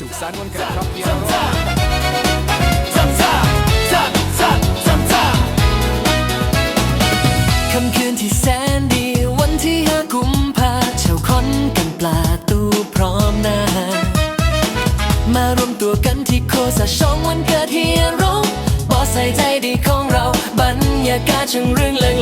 สุขสันต์วันเกิดครับพี่คำคืนที่แสนดีวันที่ห้ากุมภาชาวคอนกันปลาตู้พร้อมหน้ามารวมตัวกันที่โคสะช่องวันเกิดเฮียรงบอสใส่ใจดีของเรา บรรยากาศช่างเรื่องเลิง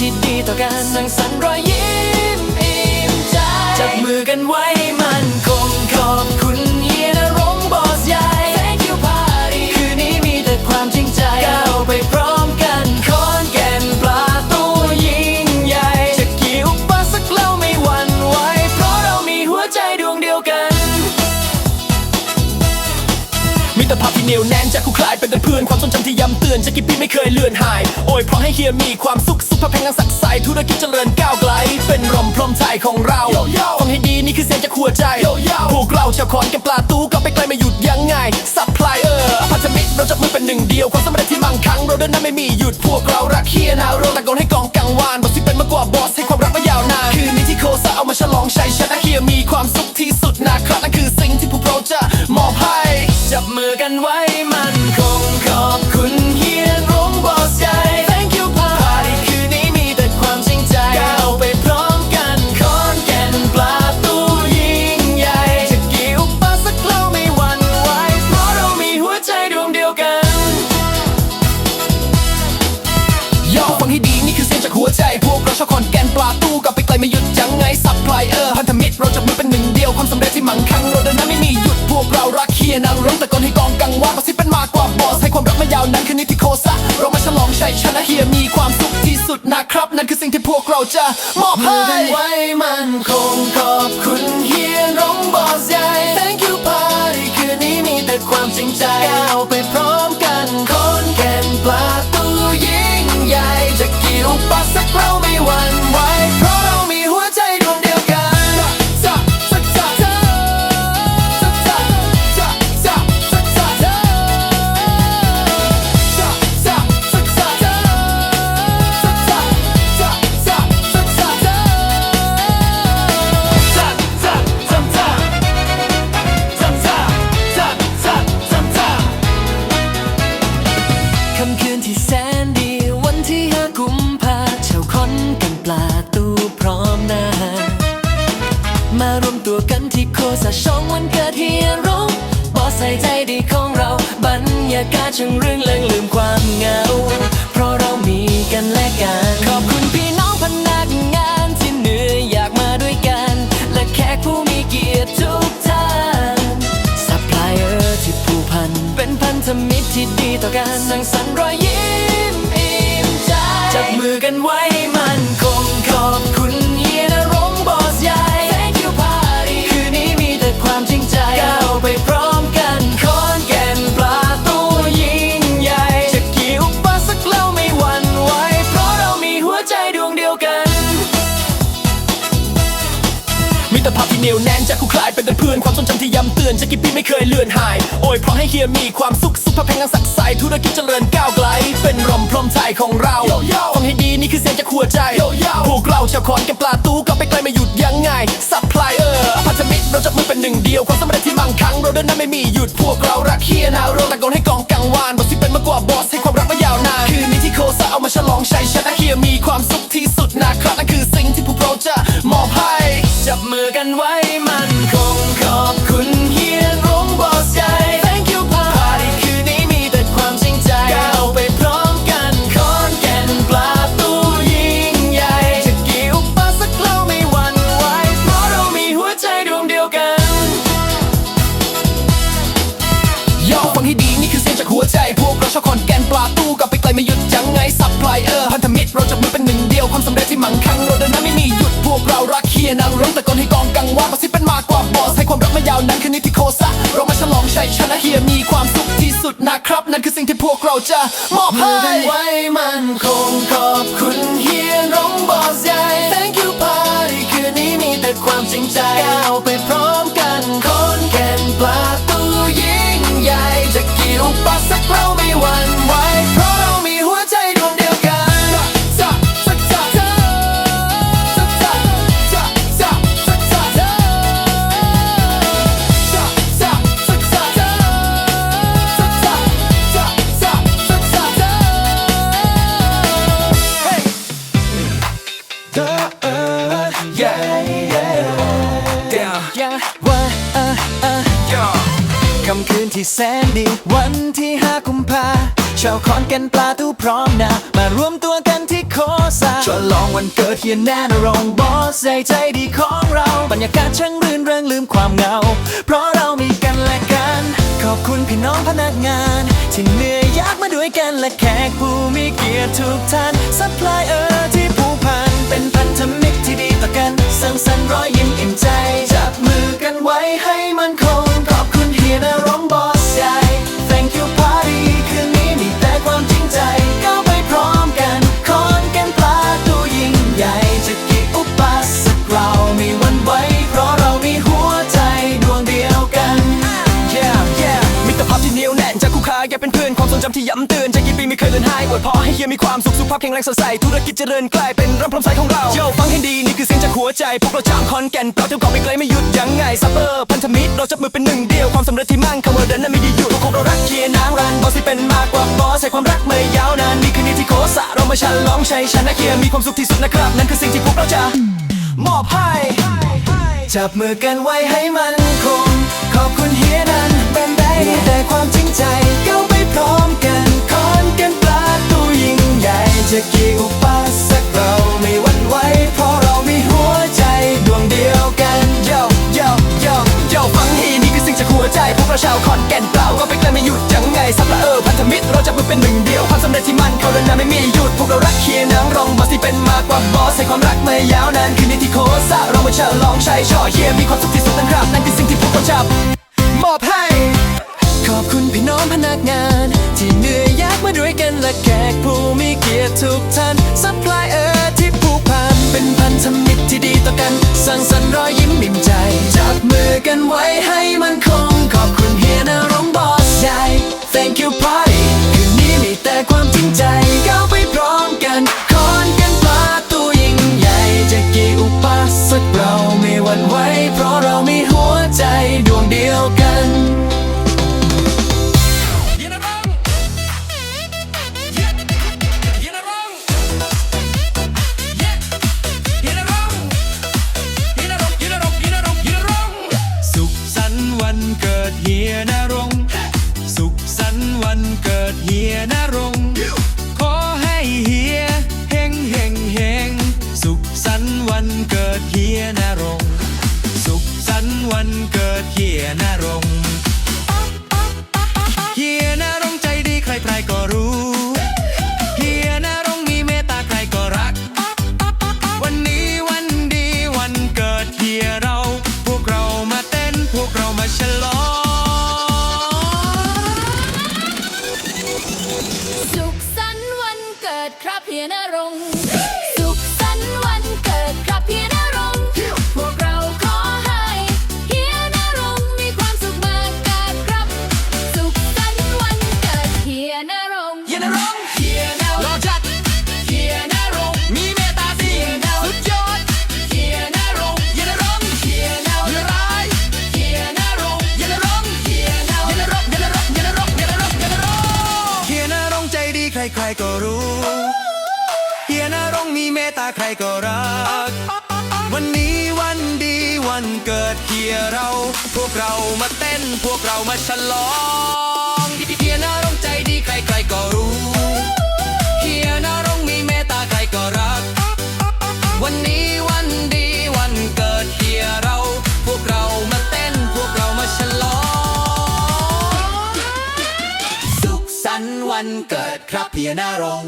ที่ดีต่อกันสังสรรค์รอยยิ้มอิ่มใจจับมือกันไว้ ตือนจะกี่ปีไม่เคยเลือนหาย โอ้ยเพราะให้เฮียมีความสุขสุขภาพแพงงานสักใสธุรกิจเจริญก้าวไกล เป็นร่มพรมใจของเราฟังให้ดีนี่คือเสียงจากหัวใจ พวกเราชาวคอนกันปลาตู้ก็ไปไกลไม่หยุดยังไงซัพพลายเออร์พันธมิตรเราจับมือเป็นหนึ่งเดียวความสำเร็จที่มั่งคั่งเราเดินหน้าไม่มีหยุดพวกเรารักเฮียนาเราตะโกนให้กองกังวานบอกสิเป็นมากกว่าบอสให้ความรักมายาวนานคืนนี้ที่โคสะเอามาฉลองชัยชนะเฮียมีความสุขที่สุดนะครับนั่นคือสิ่งที่พวกเราจะมอบให้ จะมอบให้ ใส่ใจดีของเรา บรรยากาศช่างเรื่องเลิงลืมความเหงา เพราะเรามีกันและกัน ขอบคุณพี่น้องพนักงานที่เหนื่อยอยากมาด้วยกัน และแขกผู้มีเกียรติทุกท่านซัพพลายเออร์ที่ผูกพัน เป็นพันธมิตรที่ดีต่อกันสังสรรค์รอยยิ้มอิ่มใจ จับมือกันไว้ เพื่อนความทรงจำที่ย้ำเตือนจะกี่ปีไม่เคยเลือนหาย โอ้ยเพราะให้เฮียมีความสุขสุขภาพแพงงานสักใสธุรกิจเจริญก้าวไกล เป็นร่มพรมใจของเราฟังให้ดีนี่คือเสียงจากหัวใจพวกเราชาวคอนกันปลาตู้ก็ไปไกลไม่หยุดยังไงซัพพลายเออร์พันธมิตรเราจับมือเป็นหนึ่งเดียวความสำเร็จที่มั่งคั่งเราเดินหน้าไม่มีหยุดพวกเรารักเฮียนาเราตะโกนให้กองกังวานบอกสิเป็นมากกว่าบอสให้ความรักมายาวนานคืนนี้ที่โคสะเอามาฉลองชัยชนะเฮียมีความสุขที่สุดนะครับนั่นคือสิ่งที่พวกเราจะมอบให้จับมือกันไว้ ไม่หยุดยังไงซัพพลายเออร์พันธมิตรเราจะมือเป็นหนึ่งเดียวความสำเร็จที่มั่งคั่งเราเดินหน้าไม่มีหยุดพวกเรารักเฮียนางร้องตะโกนให้กองกังวานประสิทธิ์เป็นมากกว่าบอสให้ความรักมายาวนานคืนนี้ที่โคสะเรามาฉลองชัยชนะเฮียมีความสุขที่สุดนะครับ นั่นคือสิ่งที่พวกเราจะมอบให้ไว้มันคงขอบคุณ ชาวขอนแกนปลาตู้พร้อมนะมารวมตัวกันที่โคสาฉลองวันเกิดเฮียแน่นรงบอสใจใจดีของเราบรรยากาศช่างรื่นเริงลืมความเหงา เพราะเรามีกันและกัน ขอบคุณพี่น้องพนักงานที่เหนื่อยยากมาด้วยกันและแขกผู้มีเกียรติทุกท่านซัพพลายเออร์ที่ผูกพันเป็นพันธมิตรที่ดีต่อกันสร้างสรรค์รอยยิ้มอิ่มใจจับมือกันไว้ให้มันค เคยเลือนหายอวยพรให้เฮียมีความสุขสุขภาพแข็งแรงสดใสธุรกิจเจริญกลายเป็นร่ำพร้อมใสของเราโยฟังให้ดีนี่คือเสียงจากหัวใจพวกเราจากคอนแก่นเราเที่ยวเกาะไปไกลไม่หยุดยังไงซัปเปอร์พันธมิตรเราจับมือเป็นหนึ่งเดียวความสำเร็จที่มั่งคำว่าเดินนั้นไม่หยุดพวกเรารักเฮียนางรันบอสที่เป็นมากกว่าบอสใช้ความรักมายาวนานนี่คือนี่ที่โคสะเรามาฉลองชัยชนะเฮียมีความสุขที่สุดนะครับนั่นคือสิ่งที่พวกเราจะมอบให้จับมือกันไว้ให้มันคงขอบคุณเฮียนั้นากกว่ความรักมายาวนานคืนนี้ที่โคสะเรามาฉลองชัยช่อเฮียมีความสุขที่สุดนะครับนั่นคือสิ่งที่พวกเราจะมอบให้ ขอบคุณพี่น้องพนักงาน ที่เหนื่อยยากมาด้วยกันและแขกผู้มีเกียรติทุกท่านซัพพลายเออร์ที่ผูกพันเป็นพันธมิตรที่ดีต่อกันสร้างสรรค์รอยยิ้มอิ่มใจ จับมือกันไว้ให้มันคงขอบคุณ ใครก็รู้เฮียนรงมีเมตตาใครก็รัก วันนี้วันดีวันเกิดเฮียเรา พวกเรามาเต้นพวกเรามาฉลองเฮียนรงใจดีใครใครก็รู้ เกิดครับเฮียนารง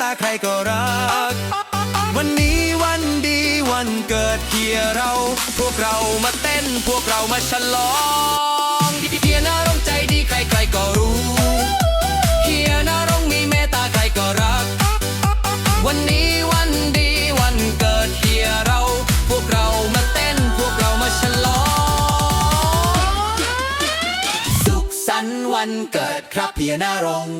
ตาใครก็รัก วันนี้วันดีวันเกิดเฮียเรา พวกเรามาเต้นพวกเรามาฉลองเฮียนารงค์ใจดีใครใครๆก็รู้เฮียนารงค์มีเมตตาใครก็รัก วันนี้วันดีวันเกิดเฮียเรา พวกเรามาเต้นพวกเรามาฉลอง สุขสันต์วันเกิดครับเฮียนารงค์